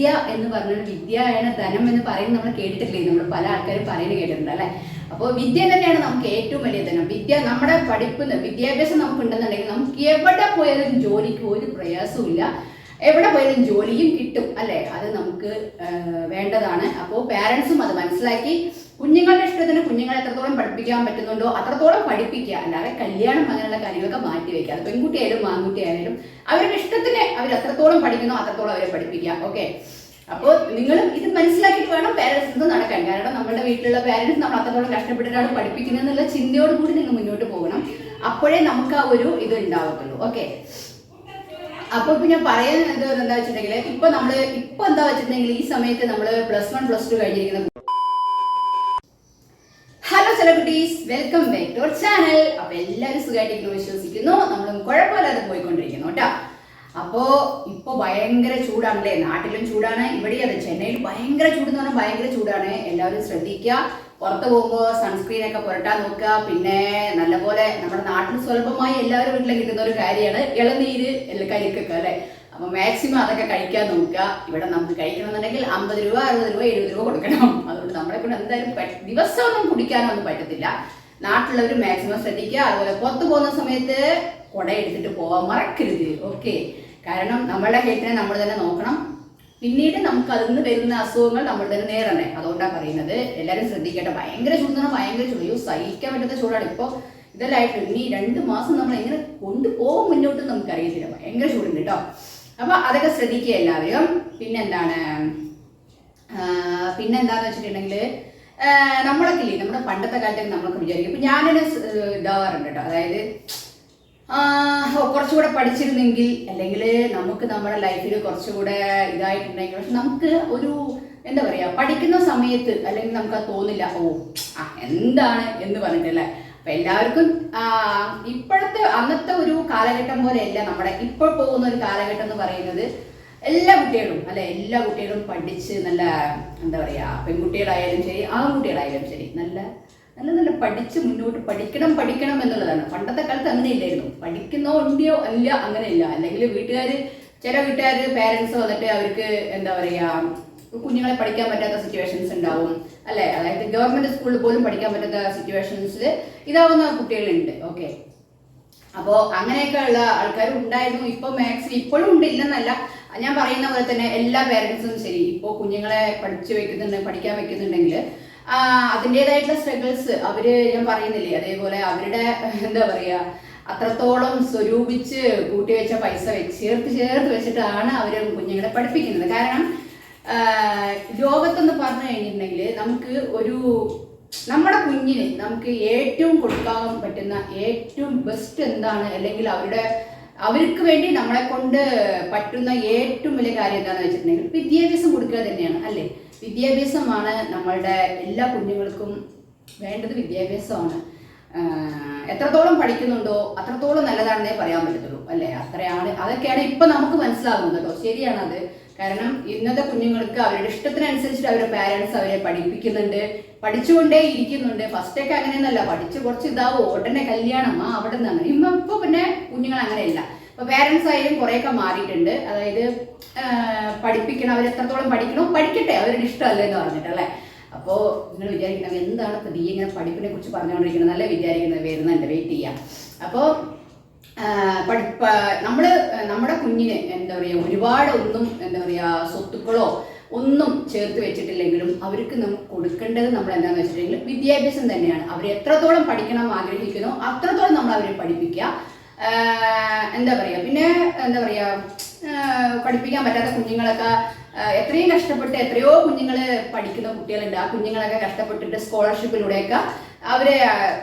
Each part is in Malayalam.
വിദ്യ എന്ന് പറഞ്ഞാൽ വിദ്യയാണ് ധനം എന്ന് പറയുന്നത് നമ്മൾ കേട്ടിട്ടില്ലേ? നമ്മൾ പല ആൾക്കാരും പറയുന്നത് കേട്ടിട്ടുണ്ട് അല്ലേ? അപ്പോൾ വിദ്യ തന്നെയാണ് നമുക്ക് ഏറ്റവും വലിയ ധനം. വിദ്യ നമ്മുടെ പഠിപ്പ് വിദ്യാഭ്യാസം നമുക്ക് ഉണ്ടെന്നുണ്ടെങ്കിൽ നമുക്ക് എവിടെ പോയാലും ജോലിക്ക് ഒരു പ്രയാസവും എവിടെ പോയാലും ജോലിയും കിട്ടും അല്ലേ? അത് നമുക്ക് വേണ്ടതാണ്. അപ്പോൾ പാരൻസും അത് മനസ്സിലാക്കി കുഞ്ഞുങ്ങളുടെ ഇഷ്ടത്തിന് കുഞ്ഞുങ്ങളെ എത്രത്തോളം പഠിപ്പിക്കാൻ പറ്റുന്നുണ്ടോ അത്രത്തോളം പഠിപ്പിക്കുക. അല്ലാതെ കല്യാണം അങ്ങനെയുള്ള കാര്യങ്ങളൊക്കെ മാറ്റി വെക്കുക അത് പെൺകുട്ടിയായാലും ആൺകുട്ടിയായാലും അവരുടെ ഇഷ്ടത്തിന് അവർ എത്രത്തോളം പഠിക്കുന്നു അത്രത്തോളം അവരെ പഠിപ്പിക്കുക. ഓക്കെ അപ്പോൾ നിങ്ങൾ ഇത് മനസ്സിലാക്കിയിട്ട് വേണം പാരൻസ് ഇത് നടക്കാൻ. കാരണം നമ്മുടെ വീട്ടിലുള്ള പാരൻസ് നമ്മൾ അത്രത്തോളം കഷ്ടപ്പെട്ടിട്ടാണ് പഠിപ്പിക്കുന്നത് എന്നുള്ള ചിന്തയോട് കൂടി നിങ്ങൾ മുന്നോട്ട് പോകണം. അപ്പോഴേ നമുക്ക് ആ ഒരു ഇത് ഉണ്ടാവത്തുള്ളൂ. ഓക്കെ അപ്പോൾ ഇപ്പൊ ഞാൻ പറയുന്നത് എന്താ വെച്ചിട്ടുണ്ടെങ്കിൽ ഇപ്പൊ നമ്മൾ ഇപ്പൊ എന്താ വെച്ചിട്ടുണ്ടെങ്കിൽ ഈ സമയത്ത് നമ്മൾ plus one plus two കഴിഞ്ഞിരിക്കുന്ന hello welcome back to our channel അപ്പൊ എല്ലാവരും സുഖമായിട്ടിരിക്കുന്നു വിശ്വസിക്കുന്നു. നമ്മളും കുഴപ്പമില്ലാതെ പോയിക്കൊണ്ടിരിക്കുന്നു കേട്ടോ. അപ്പോ ഇപ്പൊ ഭയങ്കര ചൂടാണല്ലേ? നാട്ടിലും ചൂടാണ്. ഇവിടെ അതെ ചെന്നൈയിൽ ഭയങ്കര ചൂട് എന്ന് പറഞ്ഞാൽ ഭയങ്കര ചൂടാണ്. എല്ലാവരും ശ്രദ്ധിക്കുക. പുറത്ത് പോകുമ്പോൾ സൺസ്ക്രീൻ ഒക്കെ പുരട്ടാൻ നോക്കുക. പിന്നെ നല്ലപോലെ നമ്മുടെ നാട്ടിൽ സ്വല്പമായി എല്ലാവരും വീട്ടിലും കിട്ടുന്ന ഒരു കാര്യമാണ്. ഇളനീര് കരിക്കൊക്കെ അല്ലേ? അപ്പൊ മാക്സിമം അതൊക്കെ കഴിക്കാൻ നോക്കുക. ഇവിടെ നമുക്ക് കഴിക്കണമെന്നുണ്ടെങ്കിൽ അമ്പത് രൂപ അറുപത് രൂപ എഴുപത് രൂപ കൊടുക്കണം. അതുകൊണ്ട് നമ്മളെ കൊണ്ട് എന്തായാലും ദിവസമൊന്നും കുടിക്കാനൊന്നും പറ്റത്തില്ല. നാട്ടിലുള്ളവർ മാക്സിമം ശ്രദ്ധിക്കുക. അതുപോലെ പുറത്തു പോകുന്ന സമയത്ത് കുട എടുത്തിട്ട് പോവാൻ മറക്കരുത്. ഓക്കെ കാരണം നമ്മളുടെ ഹെൽത്തിനെ നമ്മൾ തന്നെ നോക്കണം. പിന്നീട് നമുക്ക് അതിൽ നിന്ന് വരുന്ന അസുഖങ്ങൾ നമ്മൾ തന്നെ നേരണേ അതുകൊണ്ടാണ് പറയുന്നത്. എല്ലാവരും ശ്രദ്ധിക്കട്ടെ. ഭയങ്കര ചൂടാണ്. ഭയങ്കര ചൂട്. അയ്യോ സഹിക്കാൻ പറ്റുന്ന ചൂടാണ്. ഇപ്പോൾ ഇതെല്ലായിട്ട് ഇനി രണ്ട് മാസം നമ്മൾ എങ്ങനെ കൊണ്ടുപോകും മുന്നോട്ട് നമുക്ക് അറിയത്തില്ല ഭയങ്കര ചൂടുണ്ട് കേട്ടോ. അപ്പൊ അതൊക്കെ ശ്രദ്ധിക്കുക എല്ലാവരും. പിന്നെന്താണ്? പിന്നെന്താന്ന് വെച്ചിട്ടുണ്ടെങ്കിൽ നമ്മളൊക്കെ ഇല്ലേ നമ്മുടെ പണ്ടത്തെ കാലത്തൊക്കെ നമ്മളൊക്കെ വിചാരിക്കും. ഇപ്പൊ ഞാനൊരു ഇതാവാറുണ്ട് കേട്ടോ. അതായത് കുറച്ചുകൂടെ പഠിച്ചിരുന്നെങ്കിൽ അല്ലെങ്കിൽ നമുക്ക് നമ്മുടെ ലൈഫിൽ കുറച്ചുകൂടെ ഇതായിട്ടുണ്ടെങ്കിൽ പക്ഷെ നമുക്ക് ഒരു എന്താ പറയാ പഠിക്കുന്ന സമയത്ത് അല്ലെങ്കിൽ നമുക്ക് അത് തോന്നില്ല ഓ ആ എന്താണ് എന്ന് പറഞ്ഞിട്ടല്ലേ? എല്ലാവർക്കും ഇപ്പോഴത്തെ അന്നത്തെ ഒരു കാലഘട്ടം പോലെയല്ല നമ്മുടെ ഇപ്പോൾ പോകുന്ന ഒരു കാലഘട്ടം എന്ന് പറയുന്നത്. എല്ലാ കുട്ടികളും അല്ലെ എല്ലാ കുട്ടികളും പഠിച്ച് നല്ല എന്താ പറയാ പെൺകുട്ടികളായാലും ശരി ആൺകുട്ടികളായാലും ശരി നല്ല നല്ല നല്ല പഠിച്ച് മുന്നോട്ട് പഠിക്കണം പഠിക്കണം എന്നുള്ളതാണ്. പണ്ടത്തെ കാലത്ത് അങ്ങനെ ഇല്ലായിരുന്നു പഠിക്കുന്നോ ഉണ്ടോ അല്ല അങ്ങനെ ഇല്ല അല്ലെങ്കിൽ വീട്ടുകാർ ചില വീട്ടുകാർ പേരൻസ് വന്നിട്ട് അവർക്ക് എന്താ പറയാ കുഞ്ഞുങ്ങളെ പഠിക്കാൻ പറ്റാത്ത സിറ്റുവേഷൻസ് ഉണ്ടാവും അല്ലെ? അതായത് ഗവൺമെന്റ് സ്കൂളിൽ പോലും പഠിക്കാൻ പറ്റാത്ത സിറ്റുവേഷൻസിൽ ഇതാവുന്ന കുട്ടികളുണ്ട്. ഓക്കെ അപ്പോൾ അങ്ങനെയൊക്കെ ഉള്ള ആൾക്കാർ ഉണ്ടായിരുന്നു. ഇപ്പൊ മാക്സിമം ഇപ്പോഴും ഉണ്ട് ഇല്ലെന്നല്ല. ഞാൻ പറയുന്ന പോലെ തന്നെ എല്ലാ പേരൻസും ശരി. ഇപ്പോ കുഞ്ഞുങ്ങളെ പഠിച്ചു വെക്കുന്നുണ്ട് പഠിക്കാൻ വെക്കുന്നുണ്ടെങ്കിൽ അതിന്റെതായിട്ടുള്ള സ്ട്രഗിൾസ് അവർ ഞാൻ പറയുന്നില്ലേ? അതേപോലെ അവരുടെ എന്താ പറയാ അത്രത്തോളം സ്വരൂപിച്ച് കൂട്ടിവെച്ച പൈസ ചേർത്ത് ചേർത്ത് വെച്ചിട്ടാണ് അവർ കുഞ്ഞുങ്ങളെ പഠിപ്പിക്കുന്നത്. കാരണം ലോകത്തെന്ന് പറഞ്ഞു കഴിഞ്ഞിട്ടുണ്ടെങ്കിൽ നമുക്ക് ഒരു നമ്മുടെ കുഞ്ഞിന് നമുക്ക് ഏറ്റവും കൊടുക്കാൻ പറ്റുന്ന ഏറ്റവും ബെസ്റ്റ് എന്താണ്? അല്ലെങ്കിൽ അവരുടെ അവർക്ക് വേണ്ടി നമ്മളെ കൊണ്ട് പറ്റുന്ന ഏറ്റവും വലിയ കാര്യം എന്താണെന്ന് വെച്ചിട്ടുണ്ടെങ്കിൽ വിദ്യാഭ്യാസം കൊടുക്കുക തന്നെയാണ് അല്ലേ? വിദ്യാഭ്യാസമാണ് നമ്മളുടെ എല്ലാ കുഞ്ഞുങ്ങൾക്കും വേണ്ടത് വിദ്യാഭ്യാസമാണ്. എത്രത്തോളം പഠിക്കുന്നുണ്ടോ അത്രത്തോളം നല്ലതാണെന്നേ പറയാൻ പറ്റത്തുള്ളൂ അല്ലേ? അത്രയാണ് അതൊക്കെയാണ് ഇപ്പൊ നമുക്ക് മനസ്സിലാകുന്നത് കേട്ടോ. ശരിയാണ് അത് കാരണം ഇന്നത്തെ കുഞ്ഞുങ്ങൾക്ക് അവരുടെ ഇഷ്ടത്തിനനുസരിച്ചിട്ട് അവരുടെ പാരൻസ് അവരെ പഠിപ്പിക്കുന്നുണ്ട് പഠിച്ചുകൊണ്ടേ ഇരിക്കുന്നുണ്ട്. ഫസ്റ്റ് ഒക്കെ അങ്ങനെയൊന്നല്ല പഠിച്ച് കുറച്ച് ഇതാവോ. ഉടനെ കല്യാണം ആ അവിടെ നിന്നാണ് ഇമ്മ ഇപ്പൊ പിന്നെ കുഞ്ഞുങ്ങൾ അങ്ങനെയല്ല. അപ്പോൾ പാരൻസ് ആയാലും കുറെയൊക്കെ മാറിയിട്ടുണ്ട്. അതായത് പഠിപ്പിക്കണം. അവർ എത്രത്തോളം പഠിക്കണോ പഠിക്കട്ടെ. അവരുടെ ഇഷ്ടമല്ലേ എന്ന് പറഞ്ഞിട്ട് അല്ലേ? അപ്പോ നിങ്ങൾ വിചാരിക്കണം എന്താണ് ഇപ്പൊ നീ ഇങ്ങനെ പഠിപ്പിനെ കുറിച്ച് പറഞ്ഞുകൊണ്ടിരിക്കുന്നത്? നല്ല വിചാരിക്കുന്നത് വരുന്നുണ്ട്. വെയിറ്റ് ചെയ്യാം. അപ്പോൾ നമ്മൾ നമ്മുടെ കുഞ്ഞിന് എന്താ പറയുക ഒരുപാട് ഒന്നും എന്താ പറയുക സ്വത്തുക്കളോ ഒന്നും ചേർത്ത് വെച്ചിട്ടില്ലെങ്കിലും അവർക്ക് നമുക്ക് കൊടുക്കേണ്ടത് നമ്മൾ എന്താണെന്ന് വെച്ചിട്ടുണ്ടെങ്കിൽ വിദ്യാഭ്യാസം തന്നെയാണ്. അവർ എത്രത്തോളം പഠിക്കണം ആഗ്രഹിക്കുന്നു അത്രത്തോളം നമ്മൾ അവരെ പഠിപ്പിക്കുക. എന്താ പറയുക പിന്നെ എന്താ പറയുക പഠിപ്പിക്കാൻ പറ്റാത്ത കുഞ്ഞുങ്ങളൊക്കെ എത്രയും കഷ്ടപ്പെട്ട് എത്രയോ കുഞ്ഞുങ്ങൾ പഠിക്കുന്ന കുട്ടികളുണ്ട്. ആ കുഞ്ഞുങ്ങളൊക്കെ കഷ്ടപ്പെട്ടിട്ട് സ്കോളർഷിപ്പിലൂടെയൊക്കെ അവരെ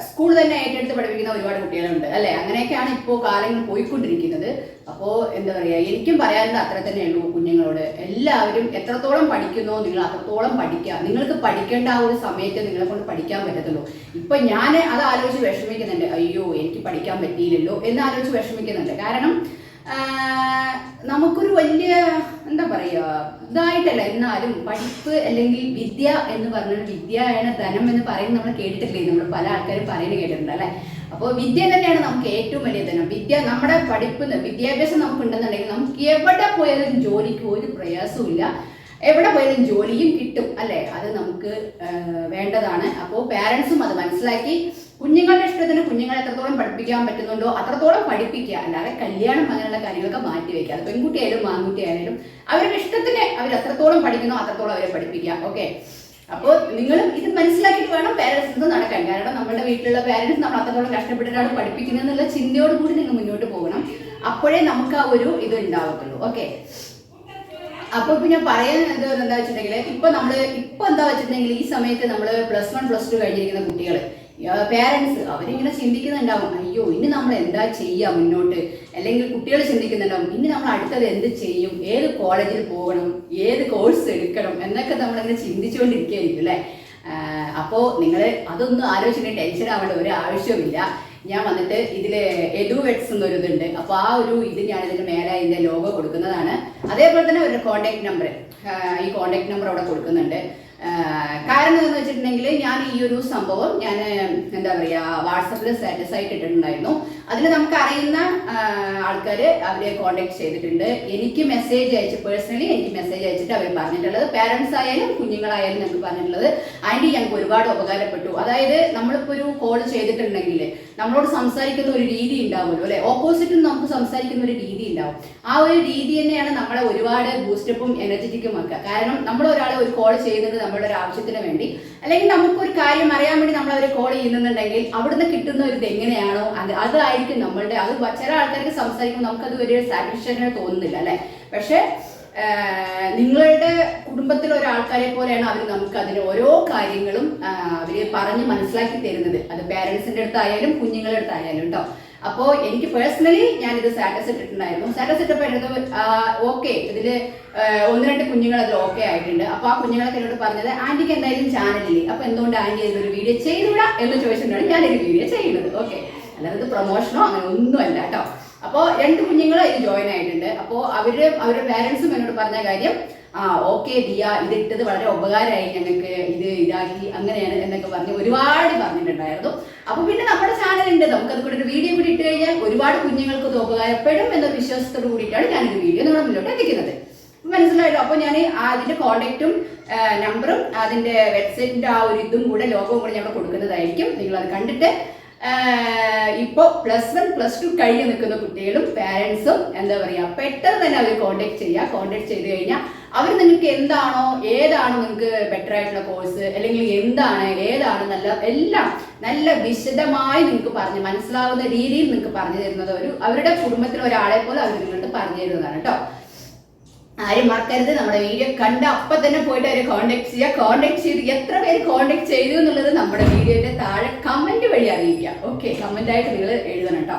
സ്കൂൾ തന്നെ ഏറ്റെടുത്ത് പഠിപ്പിക്കുന്ന ഒരുപാട് കുട്ടികളുണ്ട് അല്ലെ? അങ്ങനെയൊക്കെയാണ് ഇപ്പോൾ കാലങ്ങൾ പോയിക്കൊണ്ടിരിക്കുന്നത്. അപ്പോൾ എന്താ പറയുക എനിക്കും പറയാനുള്ള അത്ര തന്നെ ഉള്ളൂ കുഞ്ഞുങ്ങളോട്. എല്ലാവരും എത്രത്തോളം പഠിക്കുന്നോ നിങ്ങൾ അത്രത്തോളം പഠിക്കുക. നിങ്ങൾക്ക് പഠിക്കേണ്ട ആ ഒരു സമയത്ത് നിങ്ങളെ കൊണ്ട് പഠിക്കാൻ പറ്റത്തുള്ളൂ. ഇപ്പൊ ഞാൻ അത് ആലോചിച്ച് വിഷമിക്കുന്നുണ്ട്. അയ്യോ എനിക്ക് പഠിക്കാൻ പറ്റിയില്ലല്ലോ എന്ന് ആലോചിച്ച് വിഷമിക്കുന്നുണ്ട്. കാരണം നമുക്കൊരു വലിയ ഇതായിട്ടല്ല എന്നാലും പഠിപ്പ് അല്ലെങ്കിൽ വിദ്യ എന്ന് പറഞ്ഞാൽ വിദ്യയാണ് ധനം എന്ന് പറയുന്നത് നമ്മൾ കേട്ടിട്ടില്ലേ? നമ്മൾ പല ആൾക്കാരും പറയുന്നത് കേട്ടിട്ടുണ്ട് അല്ലെ? അപ്പോൾ വിദ്യ തന്നെയാണ് നമുക്ക് ഏറ്റവും വലിയ ധനം. വിദ്യ നമ്മുടെ പഠിപ്പ് വിദ്യാഭ്യാസം നമുക്ക് ഉണ്ടെന്നുണ്ടെങ്കിൽ നമുക്ക് എവിടെ പോയാലും ജോലിക്ക് ഒരു പ്രയാസവും ഇല്ല. എവിടെ പോയാലും ജോലിയും കിട്ടും അല്ലേ? അത് നമുക്ക് വേണ്ടതാണ്. അപ്പോൾ പാരൻസും അത് മനസ്സിലാക്കി കുഞ്ഞുങ്ങളുടെ ഇഷ്ടത്തിന് കുഞ്ഞുങ്ങളെ എത്രത്തോളം പഠിപ്പിക്കാൻ പറ്റുന്നുണ്ടോ അത്രത്തോളം പഠിപ്പിക്കുക. അല്ലാതെ കല്യാണം അങ്ങനെയുള്ള കാര്യങ്ങളൊക്കെ മാറ്റി വെക്കുക. അത് പെൺകുട്ടിയായാലും ആൺകുട്ടിയായാലും അവരുടെ ഇഷ്ടത്തിന് അവർ എത്രത്തോളം പഠിക്കുന്നോ അത്രത്തോളം അവരെ പഠിപ്പിക്കുക. ഓക്കെ അപ്പോൾ നിങ്ങൾ ഇത് മനസ്സിലാക്കിയിട്ട് വേണം പാരൻസ് ഇത് നടക്കാൻ. കാരണം നമ്മുടെ വീട്ടിലുള്ള പാരൻസ് നമ്മൾ അത്രത്തോളം കഷ്ടപ്പെട്ടിട്ടാണ് പഠിപ്പിക്കുന്നത് എന്നുള്ള ചിന്തയോട് കൂടി നിങ്ങൾ മുന്നോട്ട് പോകണം. അപ്പോഴേ നമുക്ക് ആ ഒരു ഇത് ഉണ്ടാവത്തുള്ളൂ. ഓക്കെ അപ്പൊ പിന്നെ പറയാൻ പറയുന്നത് എന്താ വെച്ചിട്ടുണ്ടെങ്കിൽ ഇപ്പൊ നമ്മൾ ഇപ്പൊ എന്താ വെച്ചിട്ടുണ്ടെങ്കിൽ ഈ സമയത്ത് നമ്മൾ പ്ലസ് വൺ പ്ലസ് ടു കഴിഞ്ഞിരിക്കുന്ന കുട്ടികൾ പേരൻസ് അവരിങ്ങനെ ചിന്തിക്കുന്നുണ്ടാവും അയ്യോ ഇനി നമ്മൾ എന്താ ചെയ്യുക മുന്നോട്ട്? അല്ലെങ്കിൽ കുട്ടികൾ ചിന്തിക്കുന്നുണ്ടാവും ഇനി നമ്മൾ അടുത്തത് എന്ത് ചെയ്യും? ഏത് കോളേജിൽ പോകണം? ഏത് കോഴ്സ് എടുക്കണം? എന്നൊക്കെ നമ്മളിങ്ങനെ ചിന്തിച്ചുകൊണ്ടിരിക്കുകയായിരിക്കും അല്ലേ? അപ്പോൾ നിങ്ങൾ അതൊന്നും ആലോചിച്ചിട്ട് ടെൻഷൻ ആവേണ്ട ഒരു ആവശ്യമില്ല ഞാൻ വന്നിട്ട് ഇതിൽ എഡുവെറ്റ്സ് എന്നൊരു ഇതുണ്ട് അപ്പോൾ ആ ഒരു ഇത് ഞാൻ ഇതിന് മേലെ ഇതിന്റെ ലോഗോ കൊടുക്കുന്നതാണ്. അതേപോലെ തന്നെ ഒരു കോൺടാക്ട് നമ്പർ ഈ കോൺടാക്ട് നമ്പർ അവിടെ കൊടുക്കുന്നുണ്ട്. കാരണം എന്ന് വെച്ചിട്ടുണ്ടെങ്കിൽ ഞാൻ ഈ ഒരു സംഭവം ഞാൻ എന്താ പറയുക വാട്സപ്പിൽ സ്റ്റാറ്റസ് ആയിട്ട് ഇട്ടിട്ടുണ്ടായിരുന്നു. അതിൽ നമുക്ക് അറിയുന്ന ആൾക്കാർ അവരെ കോണ്ടാക്ട് ചെയ്തിട്ടുണ്ട്. എനിക്ക് മെസ്സേജ് അയച്ച് പേഴ്സണലി എനിക്ക് മെസ്സേജ് അയച്ചിട്ട് അവർ പറഞ്ഞിട്ടുള്ളത്. പാരൻസ് ആയാലും കുഞ്ഞുങ്ങളായാലും ഞങ്ങൾക്ക് പറഞ്ഞിട്ടുള്ളത്. ആന്റി ഞങ്ങൾക്ക് ഒരുപാട് ഉപകാരപ്പെട്ടു. അതായത് നമ്മളിപ്പോൾ ഒരു കോൾ ചെയ്തിട്ടുണ്ടെങ്കിൽ നമ്മളോട് സംസാരിക്കുന്ന ഒരു രീതി ഉണ്ടാവുമല്ലോ അല്ലെ? ഓപ്പോസിറ്റ് നമുക്ക് സംസാരിക്കുന്ന ഒരു രീതി ഉണ്ടാവും. ആ ഒരു രീതി തന്നെയാണ് നമ്മളെ ഒരുപാട് ബൂസ്റ്റപ്പും എനർജറ്റിക്കും ആക്കുക. കാരണം നമ്മൾ ഒരാളെ ഒരു കോൾ ചെയ്യുന്നത് നമ്മുടെ ഒരു ആവശ്യത്തിന് വേണ്ടി അല്ലെങ്കിൽ നമുക്കൊരു കാര്യം അറിയാൻ വേണ്ടി നമ്മൾ അവരെ കോൾ ചെയ്യുന്നുണ്ടെങ്കിൽ അവിടുന്ന് കിട്ടുന്ന ഒരു ഇത് എങ്ങനെയാണോ അത് അതായിരിക്കും നമ്മളുടെ അത് ചില ആൾക്കാർക്ക് സംസാരിക്കുമ്പോൾ നമുക്കത് ഒരു സാറ്റിസ്ഫാക്ഷൻ തോന്നുന്നില്ല അല്ലെ? പക്ഷെ നിങ്ങളുടെ കുടുംബത്തിലെ ഒരാൾക്കാരെ പോലെയാണ് അവർ നമുക്ക് അതിന് ഓരോ കാര്യങ്ങളും അവർ പറഞ്ഞ് മനസ്സിലാക്കി തരുന്നത്. അത് പേരൻസിന്റെ അടുത്തായാലും കുഞ്ഞുങ്ങളുടെ അടുത്തായാലും കേട്ടോ അപ്പോൾ എനിക്ക് പേഴ്സണലി ഞാൻ ഞാനിത് സ്റ്റാറ്റസ് ഇട്ടിട്ടുണ്ടായിരുന്നു. സ്റ്റാറ്റസ് ഇട്ടപ്പോൾ എന്നത് ഓക്കെ ഇതിൽ ഒന്ന് രണ്ട് കുഞ്ഞുങ്ങൾ അതിൽ ഓക്കെ ആയിട്ടുണ്ട്. അപ്പോൾ ആ കുഞ്ഞുങ്ങളൊക്കെ എന്നോട് പറഞ്ഞത് ആന്റിക്ക് എന്തായാലും ചാനലില്ലേ അപ്പോൾ എന്തുകൊണ്ട് ആന്റി ഇതിലൊരു വീഡിയോ ചെയ്തുവിടാ? എന്ന് ചോദിച്ചിട്ടാണ് ഞാനൊരു വീഡിയോ ചെയ്യുന്നത് ഓക്കെ അല്ലാതെ പ്രൊമോഷനോ അങ്ങനെ ഒന്നുമല്ല കേട്ടോ. അപ്പോൾ രണ്ട് കുഞ്ഞുങ്ങൾ ഇതിൽ ജോയിൻ ആയിട്ടുണ്ട്. അപ്പോൾ അവർ അവരുടെ പാരൻസും എന്നോട് പറഞ്ഞ കാര്യം ആ ഓക്കെ ദിയ ഇതിട്ടത് വളരെ ഉപകാരമായി ഞങ്ങൾക്ക് ഇത് ഇതാക്കി അങ്ങനെയാണ് എന്നൊക്കെ പറഞ്ഞ് ഒരുപാട് പറഞ്ഞിട്ടുണ്ടായിരുന്നു. അപ്പൊ പിന്നെ നമ്മുടെ ചാനൽ ഉണ്ട്. നമുക്ക് അത് കൂടി ഒരു വീഡിയോ കൂടി ഇട്ട് കഴിഞ്ഞാൽ ഒരുപാട് കുഞ്ഞുങ്ങൾക്ക് ഇത് ഉപകാരപ്പെടും എന്ന വിശ്വാസത്തോട് കൂടിയിട്ടാണ് ഞാനൊരു വീഡിയോ നിങ്ങളുടെ മുന്നോട്ട് എത്തിക്കുന്നത് മനസ്സിലായല്ലോ? അപ്പോൾ ഞാൻ അതിന്റെ കോണ്ടാക്റ്റും നമ്പറും അതിന്റെ വെബ്സൈറ്റിന്റെ ആ ഒരു ഇതും കൂടെ ലോഗവും കൂടെ ഞങ്ങൾ കൊടുക്കുന്നതായിരിക്കും. നിങ്ങൾ അത് കണ്ടിട്ട് ഇപ്പോൾ പ്ലസ് വൺ പ്ലസ് ടു കഴിഞ്ഞ് നിൽക്കുന്ന കുട്ടികളും പാരൻസും എന്താ പറയുക പെട്ടെന്ന് തന്നെ അവർ കോണ്ടാക്ട് ചെയ്യുക കോണ്ടാക്ട് ചെയ്ത് കഴിഞ്ഞാൽ അവർ നിങ്ങൾക്ക് എന്താണോ ഏതാണ് നിങ്ങൾക്ക് ബെറ്റർ ആയിട്ടുള്ള കോഴ്സ് അല്ലെങ്കിൽ എന്താണ് ഏതാണ് നല്ല എല്ലാം നല്ല വിശദമായി നിങ്ങൾക്ക് പറഞ്ഞ് മനസ്സിലാവുന്ന രീതിയിൽ നിങ്ങൾക്ക് പറഞ്ഞു തരുന്നത് ഒരു അവരുടെ കുടുംബത്തിലെ ഒരാളെ പോലെ അവർ നിങ്ങൾക്ക് പറഞ്ഞു തരുന്നതാണ് കേട്ടോ. ആരും മറക്കരുത്. നമ്മുടെ വീഡിയോ കണ്ട അപ്പൊ തന്നെ പോയിട്ട് അവരെ കോണ്ടാക്ട് ചെയ്യുക കോണ്ടാക്ട് ചെയ്ത് എത്ര പേര് കോണ്ടാക്ട് ചെയ്തു എന്നുള്ളത് നമ്മുടെ വീഡിയോന്റെ താഴെ കമന്റ് വഴി അറിയിക്കുക ഓക്കെ കമന്റ് ആയിട്ട് നിങ്ങൾ എഴുതണം കേട്ടോ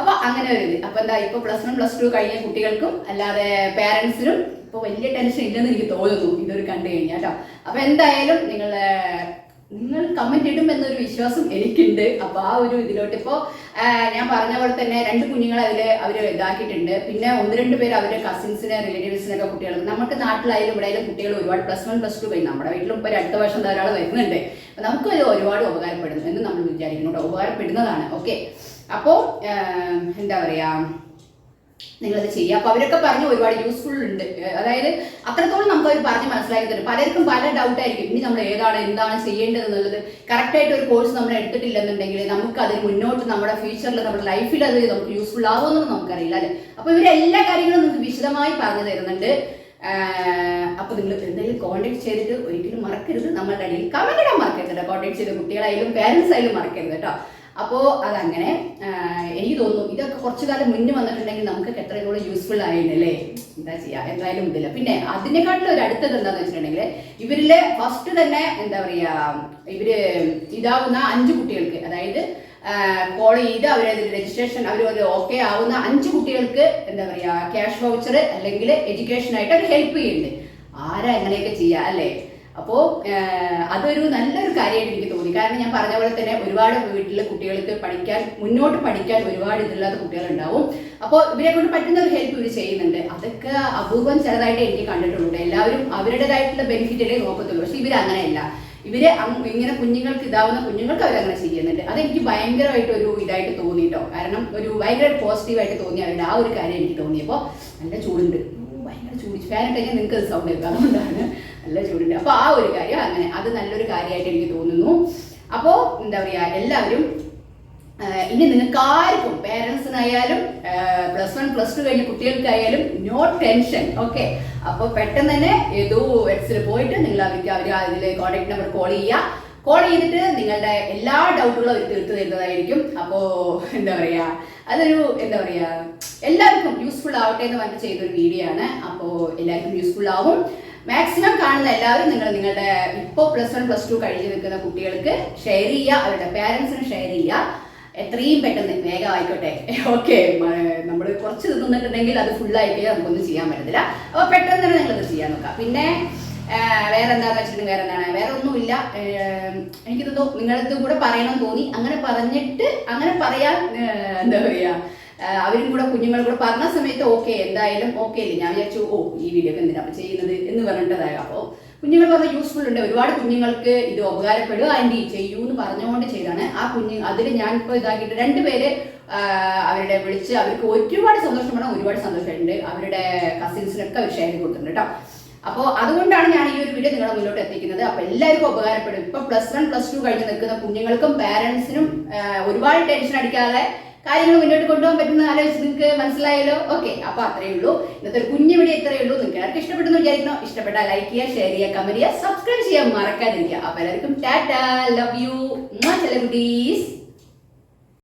അപ്പൊ അങ്ങനെ ഒരു ഇത്. അപ്പൊ എന്താ ഇപ്പൊ പ്ലസ് വൺ പ്ലസ് ടു കഴിഞ്ഞ കുട്ടികൾക്കും അല്ലാതെ പേരൻസിനും ഇപ്പൊ വലിയ ടെൻഷൻ ഇല്ലെന്ന് എനിക്ക് തോന്നുന്നു. ഇതൊരു കണ്ടു കഴിഞ്ഞാൽ കേട്ടോ അപ്പൊ എന്തായാലും നിങ്ങൾ നിങ്ങൾ കമന്റ് ഇടും എന്നൊരു വിശ്വാസം എനിക്കുണ്ട്. അപ്പൊ ആ ഒരു ഇതിലോട്ട് ഇപ്പോ ഞാൻ പറഞ്ഞ പോലെ തന്നെ രണ്ട് കുഞ്ഞുങ്ങളെ അതിൽ അവർ ഇതാക്കിയിട്ടുണ്ട്. പിന്നെ ഒന്ന് രണ്ട് പേര് അവരുടെ കസിൻസിനെ റിലേറ്റീവ്സിനൊക്കെ കുട്ടികൾ നമുക്ക് നാട്ടിലായാലും ഇവിടെ ആയാലും കുട്ടികൾ ഒരുപാട് പ്ലസ് വൺ പ്ലസ് ടു പോയി. നമ്മുടെ വീട്ടിലും രണ്ട് അടുത്ത വർഷം ധാരാളം വരുന്നുണ്ട്. അപ്പൊ നമുക്ക് അത് ഒരുപാട് ഉപകാരപ്പെടുന്നു എന്ന് നമ്മൾ വിചാരിക്കുന്നു കേട്ടോ. ഉപകാരപ്പെടുന്നതാണ്. ഓക്കെ അപ്പോൾ എന്താ പറയാ നിങ്ങളത് ചെയ്യുക. അപ്പൊ അവരൊക്കെ പറഞ്ഞ് ഒരുപാട് യൂസ്ഫുൾ ഉണ്ട്. അതായത് അത്രത്തോളം നമുക്ക് അവർ പറഞ്ഞ് മനസ്സിലാക്കി തരും പലർക്കും പല ഡൗട്ട് ആയിരിക്കും. ഇനി നമ്മൾ ഏതാണ് എന്താണ് ചെയ്യേണ്ടത് എന്നുള്ളത് കറക്റ്റ് ആയിട്ട് ഒരു കോഴ്സ് നമ്മൾ എടുത്തിട്ടില്ലെന്നുണ്ടെങ്കിൽ നമുക്ക് അതിന് മുന്നോട്ട് നമ്മുടെ ഫ്യൂച്ചറിൽ നമ്മുടെ ലൈഫിൽ അത് നമുക്ക് യൂസ്ഫുൾ ആവുമെന്നൊന്നും നമുക്കറിയില്ല അല്ലേ? അപ്പൊ ഇവരെ എല്ലാ കാര്യങ്ങളും നിങ്ങൾക്ക് വിശദമായി പറഞ്ഞു തരുന്നുണ്ട്. അപ്പോൾ അപ്പൊ നിങ്ങൾ എന്തെങ്കിലും കോൺടാക്ട് ചെയ്തിട്ട് ഒരിക്കലും മറക്കരുത്. നമ്മളുടെ ഇടയിൽ കമന്റ് ഇടാൻ മറക്കരുത് കോൺടാക്ട് ചെയ്ത കുട്ടികളായാലും പേരൻസ് ആയാലും മറക്കരുത് കേട്ടോ. അപ്പോൾ അതങ്ങനെ എനിക്ക് തോന്നുന്നു ഇതൊക്കെ കുറച്ചു കാലം മുന്നേ വന്നിട്ടുണ്ടെങ്കിൽ നമുക്ക് കൂടെ യൂസ്ഫുൾ ആയിരുന്നല്ലേ എന്താ ചെയ്യാ? എന്തായാലും ഇതില്ല. പിന്നെ അതിനെക്കാട്ടിലും ഒരു അടുത്തത് എന്താന്ന് വെച്ചിട്ടുണ്ടെങ്കിൽ ഇവരിലെ ഫസ്റ്റ് തന്നെ എന്താ പറയാ ഇവർ ഇതാവുന്ന അഞ്ച് കുട്ടികൾക്ക് അതായത് കോൾ ചെയ്ത് അവരെ രജിസ്ട്രേഷൻ അവർ ഒരു ഓക്കെ ആവുന്ന അഞ്ച് കുട്ടികൾക്ക് എന്താ പറയാ ക്യാഷ് വൗച്ചർ അല്ലെങ്കിൽ എഡ്യൂക്കേഷൻ ആയിട്ട് അവർ ഹെൽപ്പ് ചെയ്യുന്നുണ്ട്. ആരാ എങ്ങനെയൊക്കെ ചെയ്യാ അല്ലേ? അപ്പോ അതൊരു നല്ലൊരു കാര്യമായിട്ട് എനിക്ക് തോന്നി കാരണം ഞാൻ പറഞ്ഞ പോലെ തന്നെ ഒരുപാട് വീട്ടിലെ കുട്ടികൾക്ക് പഠിക്കാൻ മുന്നോട്ട് പഠിക്കാൻ ഒരുപാട് ഇതില്ലാത്ത കുട്ടികളുണ്ടാവും. അപ്പോൾ ഇവരെ കൊണ്ട് പറ്റുന്ന ഒരു ഹെൽപ്പ് ഇവർ ചെയ്യുന്നുണ്ട്. അതൊക്കെ അപൂർവം ചെറുതായിട്ട് എനിക്ക് കണ്ടിട്ടുള്ളൂ എല്ലാവരും അവരുടേതായിട്ടുള്ള ബെനിഫിറ്റേ നോക്കത്തുള്ളൂ. പക്ഷെ ഇവർ അങ്ങനെയല്ല. ഇവർ ഇങ്ങനെ കുഞ്ഞുങ്ങൾക്ക് ഇതാവുന്ന കുഞ്ഞുങ്ങൾക്ക് അവരങ്ങനെ ചെയ്യുന്നുണ്ട്. അതെനിക്ക് ഭയങ്കരമായിട്ട് ഒരു ഇതായിട്ട് തോന്നിയിട്ടോ കാരണം ഒരു ഭയങ്കര പോസിറ്റീവായിട്ട് തോന്നി അവരുടെ ആ ഒരു കാര്യം എനിക്ക് തോന്നിയപ്പോൾ നല്ല ചൂടുണ്ട്. ഭയങ്കര ചൂട്. ഫാനിട്ട് കഴിഞ്ഞാൽ നിങ്ങൾക്ക് സൗണ്ട് കേൾക്കാം അതുകൊണ്ടാണ് നല്ല ചൂടുണ്ട് അപ്പോൾ ആ ഒരു കാര്യം അങ്ങനെ അത് നല്ലൊരു കാര്യമായിട്ട് എനിക്ക് തോന്നുന്നു. അപ്പോൾ എന്താ പറയുക എല്ലാവരും ഇനി നിങ്ങൾക്ക് ആർക്കും പേരൻസിനായാലും പ്ലസ് വൺ പ്ലസ് ടു കഴിഞ്ഞ കുട്ടികൾക്കായാലും നോ ടെൻഷൻ ഓക്കെ അപ്പോൾ പെട്ടെന്ന് തന്നെ ഏതോ വെബ്സിൽ പോയിട്ട് നിങ്ങൾ അവർക്ക് അവർ അതിൽ കോൺടാക്ട് നമ്പർ കോൾ ചെയ്യുക. കോൾ ചെയ്തിട്ട് നിങ്ങളുടെ എല്ലാ ഡൗട്ടുകളും അവർ തീർത്തു തരുന്നതായിരിക്കും. അപ്പോൾ എന്താ പറയുക അതൊരു എന്താ പറയുക എല്ലാവർക്കും യൂസ്ഫുൾ ആവട്ടെ എന്ന് പറഞ്ഞ് ചെയ്തൊരു വീഡിയോ ആണ്. അപ്പോൾ എല്ലാവർക്കും യൂസ്ഫുൾ ആവും. മാക്സിമം കാണുന്ന എല്ലാവരും നിങ്ങൾ നിങ്ങളുടെ ഇപ്പോൾ പ്ലസ് വൺ പ്ലസ് ടു കഴിഞ്ഞ് നിൽക്കുന്ന കുട്ടികൾക്ക് ഷെയർ ചെയ്യുക അവരുടെ പാരൻസിന് ഷെയർ ചെയ്യുക. എത്രയും പെട്ടെന്ന് വേഗം ആയിക്കോട്ടെ ഓക്കെ നമ്മൾ കുറച്ച് നിന്നിട്ടുണ്ടെങ്കിൽ അത് ഫുൾ ആയിക്കഴിഞ്ഞാൽ നമുക്കൊന്നും ചെയ്യാൻ പറ്റത്തില്ല. അപ്പോൾ പെട്ടെന്ന് തന്നെ നിങ്ങളത് ചെയ്യാൻ നോക്കാം. പിന്നെ വേറെ എന്താന്ന് വെച്ചിട്ടുണ്ടെങ്കിൽ വേറെ എന്താണ് വേറെ ഒന്നുമില്ല. എനിക്ക് തോന്നുന്നു നിങ്ങളടുത്ത് കൂടെ പറയണം തോന്നി. അങ്ങനെ പറഞ്ഞിട്ട് അങ്ങനെ പറയാൻ എന്താ പറയുക അവരും കൂടെ കുഞ്ഞുങ്ങളും കൂടെ പറഞ്ഞ സമയത്ത് ഓക്കെ എന്തായാലും ഓക്കെ അല്ലേ ഞാൻ വിചാരിച്ചു ഓ ഈ വീഡിയോ ഒക്കെ എന്തിനാ ചെയ്യുന്നത് എന്ന് പറഞ്ഞിട്ടതായ. അപ്പോൾ കുഞ്ഞുങ്ങൾ പറഞ്ഞ യൂസ്ഫുൾ ഉണ്ട്. ഒരുപാട് കുഞ്ഞുങ്ങൾക്ക് ഇത് ഉപകാരപ്പെടുക ആന്റി ചെയ്യൂ എന്ന് പറഞ്ഞുകൊണ്ട് ചെയ്താണ് ആ കുഞ്ഞു അതിൽ ഞാൻ ഇപ്പോൾ ഇതാക്കിയിട്ട് രണ്ടുപേര് അവരുടെ വിളിച്ച് അവർക്ക് ഒരുപാട് സന്തോഷമാണ് ഒരുപാട് സന്തോഷമുണ്ട് അവരുടെ കസിൻസിനൊക്കെ അവർ ഷെയർ കൊടുത്തിട്ടുണ്ട് കേട്ടോ അപ്പോൾ അതുകൊണ്ടാണ് ഞാൻ ഈ ഒരു വീഡിയോ നിങ്ങളുടെ മുന്നോട്ട് എത്തിക്കുന്നത്. അപ്പോൾ എല്ലാവർക്കും ഉപകാരപ്പെടും. ഇപ്പൊ പ്ലസ് വൺ പ്ലസ് ടു കഴിഞ്ഞ് നിൽക്കുന്ന കുഞ്ഞുങ്ങൾക്കും പാരൻസിനും ഒരുപാട് ടെൻഷൻ അടിക്കാതെ കാര്യങ്ങൾ മുന്നോട്ട് കൊണ്ടുപോകാൻ പറ്റുന്ന ആലോചിച്ച് നിങ്ങൾക്ക് മനസ്സിലായല്ലോ? ഓക്കെ അപ്പൊ അത്രയേ ഉള്ളൂ. ഇന്നത്തെ ഒരു കുഞ്ഞു വീഡിയോ ഇത്രയേ ഉള്ളൂ. നിങ്ങൾക്ക് ആർക്ക് ഇഷ്ടപ്പെട്ടെന്ന് വിചാരിക്കണോ ഇഷ്ടപ്പെട്ടാൽ ലൈക്ക് ചെയ്യുക ഷെയർ ചെയ്യുക കമന്റ് ചെയ്യുക സബ്സ്ക്രൈബ് ചെയ്യാൻ മറക്കാതിരിക്കുക. അപ്പൊ എല്ലാവർക്കും ടാറ്റ ലവ് യു ചെല കുട്ടീസ്